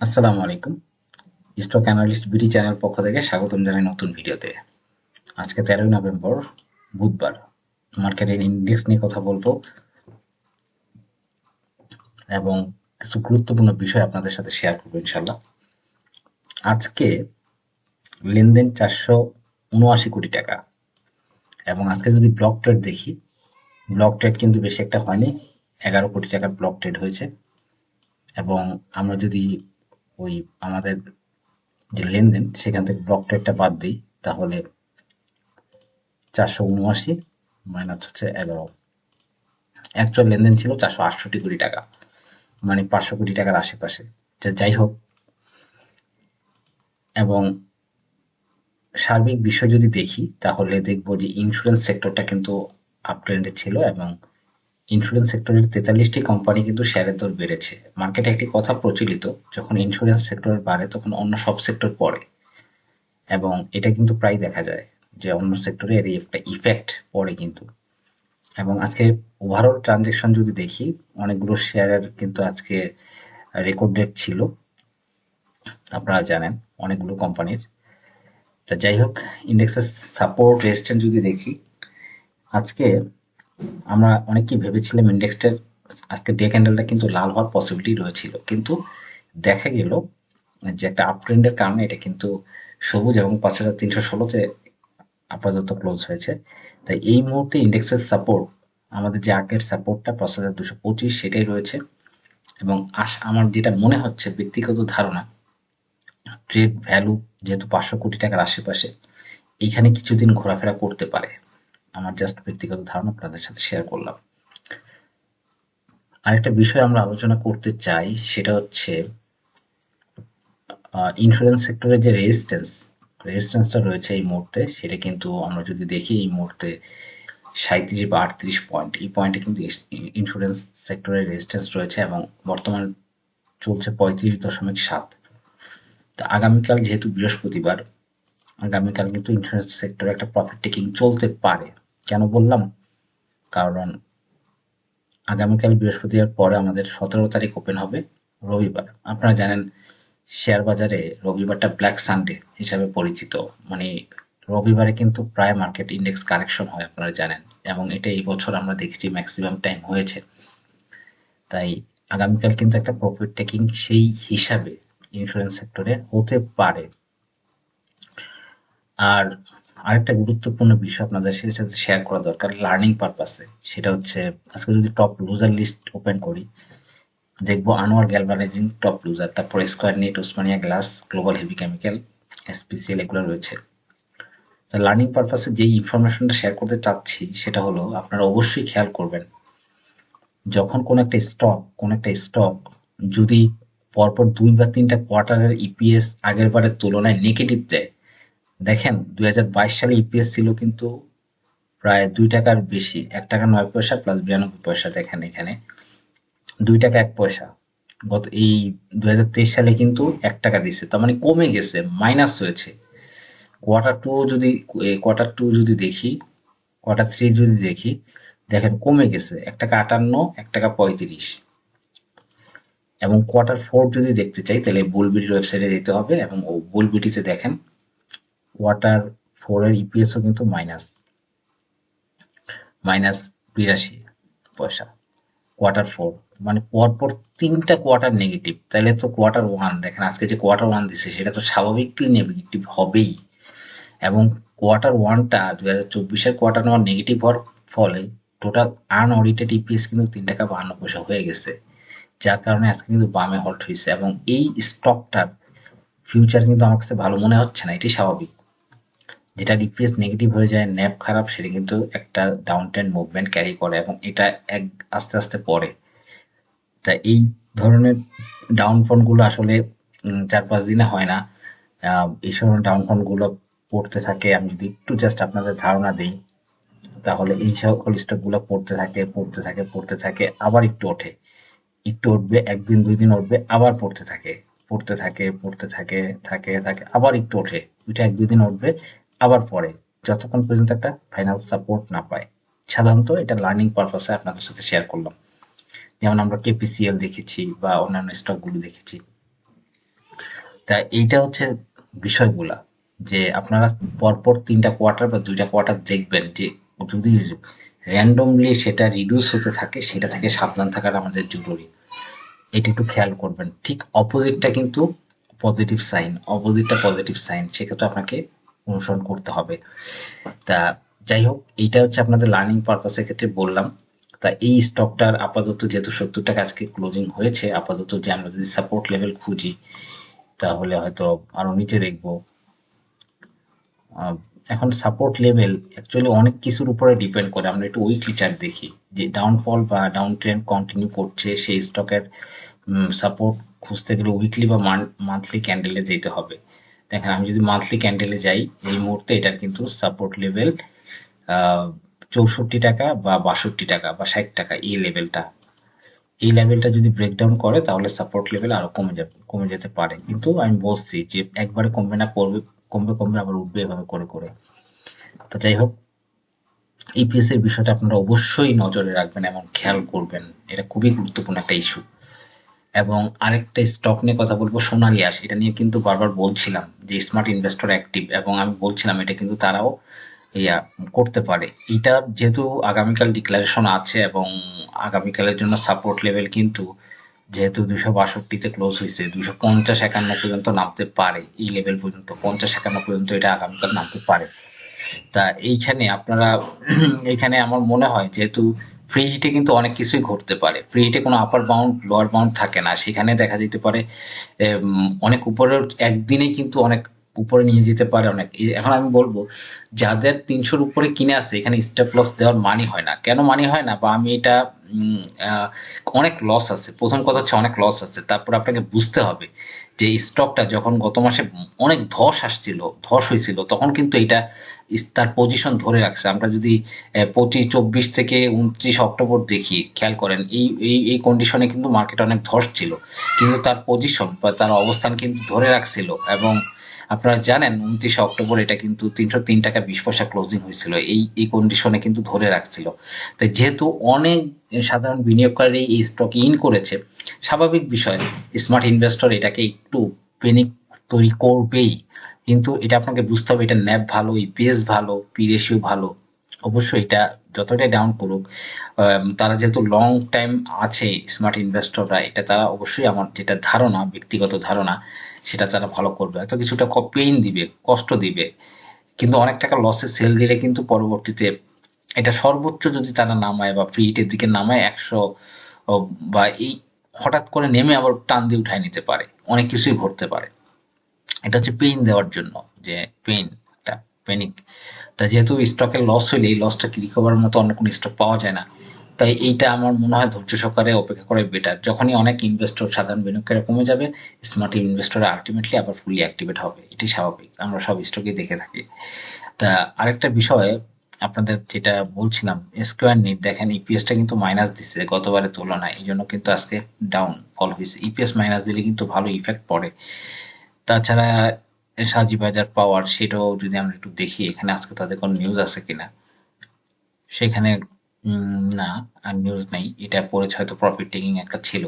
আসসালামু আলাইকুম। Stock analyst BD channel পক্ষ থেকে স্বাগতম জানাই নতুন ভিডিওতে। আজকে তেরোই নভেম্বর, বুধবার। মার্কেটের ইন্ডেক্স নিয়ে কথা বলব এবং কিছু গুরুত্বপূর্ণ বিষয় আপনাদের সাথে শেয়ার করব ইনশাল্লাহ আজকে লেনদেন চারশো উনআশি কোটি টাকা। এবং আজকে যদি ব্লক ট্রেড দেখি ব্লক ট্রেড কিন্তু বেশি একটা হয়নি, এগারো কোটি টাকার ব্লক ট্রেড হয়েছে। এবং আমরা যদি ওই আমাদের যে লেনদেন, সেখান থেকে ব্লক ট্রেডটা বাদ দিই, তাহলে চারশো উনআশি মাইনাস হচ্ছে এগারো। অ্যাকচুয়াল লেনদেন ছিল চারশো আটষট্টি কোটি টাকা মানে পাঁচশো কোটি টাকার আশেপাশে। যাই হোক, এবং সার্বিক বিষয় যদি দেখি, তাহলে দেখব যে ইন্স্যুরেন্স সেক্টরটা কিন্তু আপ আপট্রেন্ডে ছিল এবং ইন্স্যুরেন্স সেক্টরের তেতাল্লিশটি কোম্পানি কিন্তু শেয়ারের দর বেড়েছে। মার্কেটে একটি কথা প্রচলিত, যখন ইন্স্যুরেন্স সেক্টর বাড়ে, তখন অন্য সব সেক্টর পড়ে। এবং এটা কিন্তু প্রায় দেখা যায় যে অন্য সেক্টরে এর একটা ইফেক্ট পড়ে কিন্তু। এবং আজকে ওভারঅল ট্রানজেকশন যদি দেখি, অনেকগুলো শেয়ারের কিন্তু আজকে রেকর্ড ডেট ছিল। আপনারা জানেন, অনেকগুলো কোম্পানির তা যাই হোক ইন্ডেক্সের সাপোর্ট রেজিস্ট্যান্স যদি দেখি, আজকে আমরা অনেকেই ভেবেছিলাম ইন্ডেক্সটার আজকে ডে ক্যান্ডেলটা কিন্তু লাল হওয়ার পসিবিলিটি রয়েছিল। কিন্তু দেখা গেল যে একটা আপ ট্রেন্ডের কারণে এটা কিন্তু সবুজ এবং পাঁচ হাজার তিনশো ষোলোতে আপাতত ক্লোজ হয়েছে। তাই এই মুহূর্তে ইন্ডেক্সের সাপোর্ট আমাদের যে আগের সাপোর্টটা পাঁচ হাজার দুশো পঁচিশ, সেটাই রয়েছে। এবং আস আমার যেটা মনে হচ্ছে ব্যক্তিগত ধারণা ট্রেড ভ্যালু যেহেতু পাঁচশো কোটি টাকার আশেপাশে এইখানে কিছুদিন ঘোরাফেরা করতে পারে। আমার জাস্ট ব্যক্তিগত ধারণা আপনাদের সাথে শেয়ার করলাম। আরেকটা বিষয় আমরা আলোচনা করতে চাই, সেটা হচ্ছে ইন্স্যুরেন্স সেক্টরের যে রেজিস্ট্যান্স রেজিস্ট্যান্সটা রয়েছে এই মুহূর্তে, সেটা কিন্তু আমরা যদি দেখি এই মুহূর্তে সাঁত্রিশ বা আটত্রিশ পয়েন্ট এই পয়েন্টে কিন্তু ইন্স্যুরেন্স সেক্টরের রেজিস্ট্যান্স রয়েছে এবং বর্তমান চলছে পঁয়ত্রিশ দশমিক সাত। তা আগামীকাল যেহেতু বৃহস্পতিবার, আগামীকাল কিন্তু ইন্স্যুরেন্স সেক্টরে একটা প্রফিট টেকিং চলতে পারে। কেন বললাম? কারণ আগামীকাল বৃহস্পতিবার পরে আমাদের সতেরো তারিখ ওপেন হবে রবিবার। আপনারা জানেন, শেয়ার বাজারে রবিবারটা ব্ল্যাক সানডে হিসাবে পরিচিত। মানে রবিবারে কিন্তু প্রায় মার্কেট ইন্ডেক্স কারেকশন হয়, আপনারা জানেন। এবং এটা এই বছর আমরা দেখেছি ম্যাক্সিমাম টাইম হয়েছে। তাই আগামীকাল কিন্তু একটা প্রফিট টেকিং সেই হিসাবে ইন্স্যুরেন্স সেক্টরে হতে পারে। আর আরেকটা গুরুত্বপূর্ণ বিষয় আপনাদের সাথে শেয়ার করা দরকার লার্নিং পারপাসে সেটা হচ্ছে, আজকে যদি টপ লুজার লিস্ট ওপেন করি, দেখব আনোয়ার গ্যালভানাইজিং টপ লুজার তারপর square net Osmania glass global heavy chemical SPCL এগুলো রয়েছে। লার্নিং পারপাসে যেই ইনফরমেশনটা শেয়ার করতে চাচ্ছি, সেটা হলো আপনারা অবশ্যই খেয়াল করবেন, যখন কোন একটা স্টক কোন একটা স্টক যদি পরপর দুই বা তিনটা কোয়ার্টারের ইপিএস আগের বারের তুলনায় নেগেটিভ দেয় দেখেন, দুই হাজার বাইশ সালে ইপিএস ছিল কিন্তু প্রায় দুই টাকার বেশি। এক টাকা নয় পয়সা প্লাস বিরানব্বই পয়সা দেখেন এখানে। দুই টাকা এক পয়সা। গত এই দুই হাজার তেইশ সালে কিন্তু এক টাকা দিছে। তার মানে কমে গেছে মাইনাস হয়েছে। কোয়ার্টার টু যদি কোয়ার্টার টু যদি দেখি কোয়ার্টার থ্রি যদি দেখি, দেখেন কমে গেছে। এক টাকা আটান্ন, এক টাকা পঁয়ত্রিশ। এবং কোয়ার্টার ফোর যদি দেখতে চাই, তাহলে বুলবিটির ওয়েবসাইটে যেতে হবে এবং বুলবিটিতে দেখেন কোয়ার্টার ফোরের ইপিএসও কিন্তু মাইনাস মাইনাস বিরাশি পয়সা কোয়ার্টার ফোর মানে পরপর তিনটা কোয়ার্টার নেগেটিভ তাহলে তো কোয়ার্টার ওয়ান দেখেন আজকে যে কোয়ার্টার ওয়ান দিছে, সেটা তো স্বাভাবিকলি নেগেটিভ হবেই। এবং কোয়ার্টার ওয়ানটা দু হাজার চব্বিশের কোয়ার্টার ওয়ান নেগেটিভ হওয়ার ফলে টোটাল আনঅডিটেড ইপিএস কিন্তু তিন টাকা বাহান্ন পয়সা হয়ে গেছে, যার কারণে আজকে কিন্তু বামে হল্ট হয়েছে এবং এই স্টকটার ফিউচার কিন্তু আমার কাছে ভালো মনে হচ্ছে না, এটি স্বাভাবিক। যেটা ডিপিএস নেগেটিভ হয়ে যায় ন্যাপ খারাপ, সেটা কিন্তু একটা ডাউন ট্রেন মুভমেন্ট ক্যারি করে এবং এটা এক, আস্তে আস্তে পড়ে। তা এই ধরনের ডাউন ফোনগুলো আসলে চার পাঁচ দিনে হয় না। এই সময় ডাউন ফোনগুলো পড়তে থাকে। আমি যদি একটু জাস্ট আপনাদের ধারণা দিই, তাহলে এই সকল স্টকগুলো পড়তে থাকে পড়তে থাকে পড়তে থাকে, আবার একটু ওঠে। একটু উঠবে, একদিন, দুই দিন উঠবে, আবার পড়তে থাকে পড়তে থাকে পড়তে থাকে থাকে থাকে, আবার একটু ওঠে। ওইটা এক, দুই দিন উঠবে আবার পরে, যতক্ষণ পর্যন্ত একটা ফাইনাল সাপোর্ট না পায়। সাধারণত এটা লার্নিং পারপাসে আপনাদের সাথে শেয়ার করলাম। যেমন আমরা কেপিসিএল দেখেছি বা অন্যান্য স্টকগুলো দেখেছি। তা এইটা হচ্ছে বিষয়গুলা, যে আপনারা পরপর তিনটা কোয়ার্টার বা দুইটা কোয়ার্টার দেখবেন যে যদি র্যান্ডমলি সেটা রিডিউস হতে থাকে, সেটা থেকে সাবধান থাকার আমাদের জরুরি। এটা একটু খেয়াল করবেন। ঠিক অপোজিটটা কিন্তু পজিটিভ সাইন অপোজিটটা পজিটিভ সাইন সেক্ষেত্রে আপনাকে অনুসরণ করতে হবে। তা যাই হোক, এইটা হচ্ছে আপনাদের লার্নিং পারপাসের ক্ষেত্রে বললাম। তা এই স্টকটার আপাতত যেহেতু সত্তর টাকা আজকে ক্লোজিং হয়েছে, আপাতত যে আমরা যদি সাপোর্ট লেভেল খুঁজি, তাহলে হয়তো আরও নিচে দেখব। এখন সাপোর্ট লেভেল অ্যাকচুয়ালি অনেক কিছুর উপরে ডিপেন্ড করে। আমরা একটু উইকলি চার্ট দেখি যে ডাউনফল বা ডাউন ট্রেন্ড কন্টিনিউ করছে, সেই স্টকের সাপোর্ট খুঁজতে গেলে উইকলি বা মান্থলি ক্যান্ডেলে যেতে হবে। দেখেন, আমি যদি মান্থলি ক্যান্ডেলে যাই, এই মুহূর্তে এটার কিন্তু সাপোর্ট লেভেল চৌষট্টি টাকা বা বাষট্টি টাকা বা ষাট টাকা এই লেভেলটা এই লেভেলটা যদি ব্রেকডাউন করে, তাহলে সাপোর্ট লেভেল আরও কমে যাবে, কমে যেতে পারে। কিন্তু আমি বলছি যে একবারে কমবে না, পড়বে, কমবে কমবে, আবার উঠবে এভাবে করে করে। তো যাই হোক ইপিএস এর বিষয়টা আপনারা অবশ্যই নজরে রাখবেন এবং খেয়াল করবেন। এটা খুবই গুরুত্বপূর্ণ একটা ইস্যু এবং আরেকটা স্টক নিয়ে কথা বলব সোনালী আস এটা নিয়ে কিন্তু বারবার বলছিলাম যে স্মার্ট ইনভেস্টর অ্যাক্টিভ এবং আমি বলছিলাম এটা কিন্তু তারাও ইয়া করতে পারে। এটা যেহেতু আগামীকাল ডিক্লারেশন আছে এবং আগামীকালের জন্য সাপোর্ট লেভেল কিন্তু যেহেতু দুশো বাষট্টিতে ক্লোজ হয়েছে, দুশো পঞ্চাশ একান্ন পর্যন্ত নামতে পারে, এই লেভেল পর্যন্ত পঞ্চাশ একান্ন পর্যন্ত এটা আগামীকাল নামতে পারে। তা এইখানে আপনারা, এইখানে আমার মনে হয় যেহেতু ফ্রি হিটে কিন্তু অনেক কিছুই ঘটতে পারে। ফ্রি হিটে কোনো আপার বাউন্ড লোয়ার বাউন্ড থাকে না। সেখানে দেখা যেতে পারে অনেক উপরের একদিনে কিন্তু অনেক উপরে নিয়ে যেতে পারে অনেক। এখন আমি বলব, যাদের তিনশোর উপরে কিনে আছে, এখানে স্টেপ লস দেওয়ার মানি হয় না। কেন মানি হয় না? বা আমি এটা অনেক লস আছে। প্রথম কথা হচ্ছে অনেক লস আছে। তারপর আপনাকে বুঝতে হবে যে স্টকটা যখন গত মাসে অনেক ধস আসছিল, ধস হয়েছিল, তখন কিন্তু এটা তার পজিশন ধরে রাখছে। আমরা যদি পঁচিশ, চব্বিশ থেকে উনত্রিশ অক্টোবর দেখি, খেয়াল করেন, এই এই এই কন্ডিশনে কিন্তু মার্কেট অনেক ধস ছিল। কিন্তু তার পজিশন বা তার অবস্থান কিন্তু ধরে রাখছিল এবং আপনারা জানেন উনত্রিশে অক্টোবর এটা কিন্তু তিনশো তিন টাকা বিশ পয়সা ক্লোজিং হয়েছিল। এই এই কন্ডিশনে কিন্তু ধরে রাখছিল। তাই যেহেতু অনেক সাধারণ বিনিয়োগকারী এই স্টক ইন করেছে, স্বাভাবিক বিষয় স্মার্ট ইনভেস্টর এটাকে একটু পেনিক তৈরি করবেই। কিন্তু এটা আপনাকে বুঝতে হবে, এটা ন্যাপ ভালো ইপিএস ভালো পি রেশিও ভালো। অবশ্যই এটা যতটাই ডাউন করুক তারা যেহেতু লং টাইম আছে স্মার্ট ইনভেস্টররা এটা তারা অবশ্যই আমার যেটা ধারণা, ব্যক্তিগত ধারণা, সেটা তারা ভালো করবে। হয়তো কিছুটা পেইন দিবে, কষ্ট দিবে, কিন্তু অনেক টাকা লসে সেল দিলে কিন্তু পরবর্তীতে এটা সর্বোচ্চ যদি তারা নামায় বা ফ্রিটের দিকে নামায় একশো বা এই হঠাৎ করে নেমে আবার টান দিয়ে উঠায় নিতে পারে। অনেক কিছুই ঘটতে পারে। এটা হচ্ছে পেইন দেওয়ার জন্য, যে পেইন পেনিক তা যেহেতু স্টকের লস হইলে এই লসটা কি রিকভার মতো অন্য কোনো স্টক পাওয়া যায় না। তাই এইটা আমার মনে হয় ধৈর্য সহকারে অপেক্ষা করে বেটার যখনই অনেক ইনভেস্টর সাধারণ বিনিয়োগকারী কমে যাবে স্মার্ট ইনভেস্টর আলটিমেটলি আবার ফুলি অ্যাক্টিভেট হবে। এটি স্বাভাবিক। আমরা সব স্টকে দেখে থাকি। তা আরেকটা বিষয় আপনাদের যেটা বলছিলাম স্কোয়ার নিট দেখেন ইপিএসটা কিন্তু মাইনাস দিচ্ছে গতবারের তুলনায়। এই জন্য কিন্তু আজকে ডাউন কল হয়েছে। ইপিএস মাইনাস দিলে কিন্তু ভালো ইফেক্ট পড়ে। তাছাড়া সাজি বাজার পাওয়ার, সেটাও যদি আমরা একটু দেখি, এখানে আজকে তাদের কোনো নিউজ আছে কিনা? সেখানে না, আর নিউজ নেই। এটা পড়েছে হয়তো প্রফিট টেকিং একটা ছিল।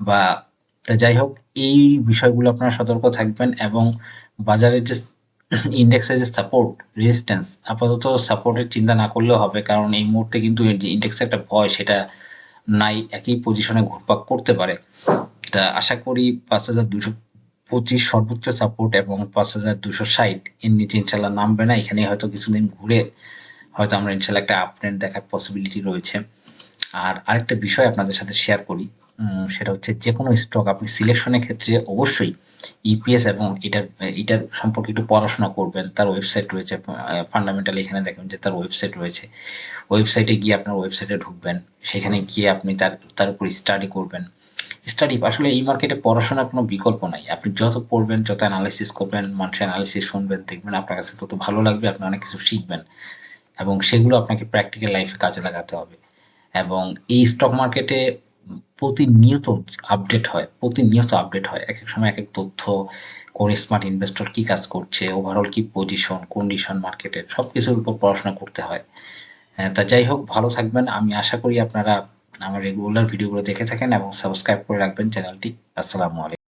বা, তা যাই হোক, এই বিষয়গুলো আপনারা সতর্ক থাকবেন এবং বাজারের যে ইন্ডেক্সের যে সাপোর্ট রেজিস্ট্যান্স আপাতত সাপোর্টের চিন্তা না করলেও হবে, কারণ এই মুহূর্তে কিন্তু যে ইন্ডেক্সের একটা ভয়, সেটা নাই, একই পজিশনে ঘুরপাক করতে পারে। তা আশা করি পাঁচ হাজার দুশো পঁচিশ সর্বোচ্চ সাপোর্ট এবং পাঁচ হাজার দুশো ষাট। এর নিচে ইনশাল্লাহ নামবে না। এখানে হয়তো কিছুদিন ঘুরে হয়তো আমরা ইনশাল্লাহ একটা আপট্রেন্ড দেখার পসিবিলিটি রয়েছে। আর আরেকটা বিষয় আপনাদের সাথে শেয়ার করি সেটা হচ্ছে যে কোনো স্টক আপনি সিলেকশনের ক্ষেত্রে অবশ্যই ইপিএস এবং এটার এটার সম্পর্কে একটু পড়াশোনা করবেন। তার ওয়েবসাইট রয়েছে ফান্ডামেন্টাল এখানে দেখবেন যে তার ওয়েবসাইট রয়েছে। ওয়েবসাইটে গিয়ে আপনার ওয়েবসাইটে ঢুকবেন। সেখানে গিয়ে আপনি তার তার উপর স্টাডি করবেন। স্টাডি আসলে এই মার্কেটে পড়াশোনার কোনো বিকল্প নাই। আপনি যত পড়বেন, যত অ্যানালাইসিস করবেন, মানুষের অ্যানালাইসিস শুনবেন, দেখবেন আপনার কাছে তত ভালো লাগবে, আপনি অনেক কিছু শিখবেন। এবং সেগুলো আপনাকে প্র্যাকটিক্যাল লাইফে কাজে লাগাতে হবে। এবং এই স্টক মার্কেটে প্রতিনিয়ত আপডেট হয়, প্রতিনিয়ত আপডেট হয়। এক এক সময় এক এক তথ্য, কোন স্মার্ট ইনভেস্টর কি কাজ করছে ওভারঅল কি পজিশন কন্ডিশন মার্কেটের সব কিছুর উপর পড়াশোনা করতে হয়, তা যাই হোক, ভালো থাকবেন। আমি আশা করি আপনারা আমার রেগুলার ভিডিওগুলো দেখে থাকেন এবং সাবস্ক্রাইব করে রাখবেন চ্যানেলটি। আসসালামু আলাইকুম।